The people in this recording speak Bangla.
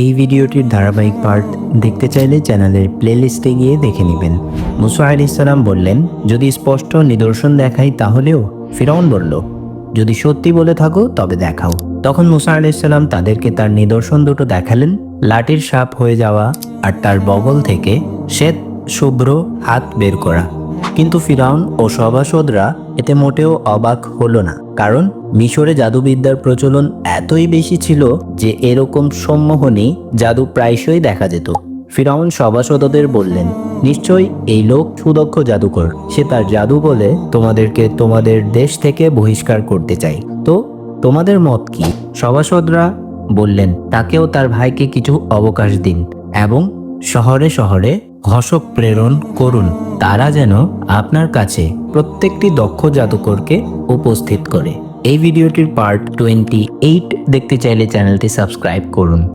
এই ভিডিওটির ধারাবাহিক পার্ট দেখতে চাইলে চ্যানেলের প্লেলিস্টে গিয়ে দেখে নেবেন। মুসা আলাইসাল্লাম বললেন, যদি স্পষ্ট নিদর্শন দেখাই তাহলেও? ফিরাউন বলল, যদি সত্যি বলে থাকো, তবে দেখাও। তখন মুসা আলাইসাল্লাম তাদেরকে তার নিদর্শন দুটো দেখালেন। লাঠির সাপ হয়ে যাওয়া আর তার বগল থেকে শ্বেত, শুভ্র হাত বের করা। কিন্তু ফিরাউন ও সভাসদরা এতে মোটেও অবাক হলো না। কারণ মিশরে জাদুবিদ্যার প্রচলন এতই বেশি ছিল যে এরকম সম্মোহনী জাদু প্রায়শই দেখা যেত। ফিরাউন সভাসদদের বললেন, নিশ্চয়ই এই লোক সুদক্ষ জাদুকর। সে তার জাদু বলে তোমাদেরকে তোমাদের দেশ থেকে বহিষ্কার করতে চাই। তো তোমাদের মত কি? সভাসদরা বললেন, তাকেও তার ভাইকে কিছু অবকাশ দিন এবং শহরে শহরে ঘোষক প্রেরণ করুন। তারা যেন আপনার কাছে প্রত্যেকটি দক্ষ জাদুকরকে উপস্থিত করে। এই ভিডিওটির পার্ট টোয়েন্টি এইট দেখতে চাইলে চ্যানেলটি সাবস্ক্রাইব করুন।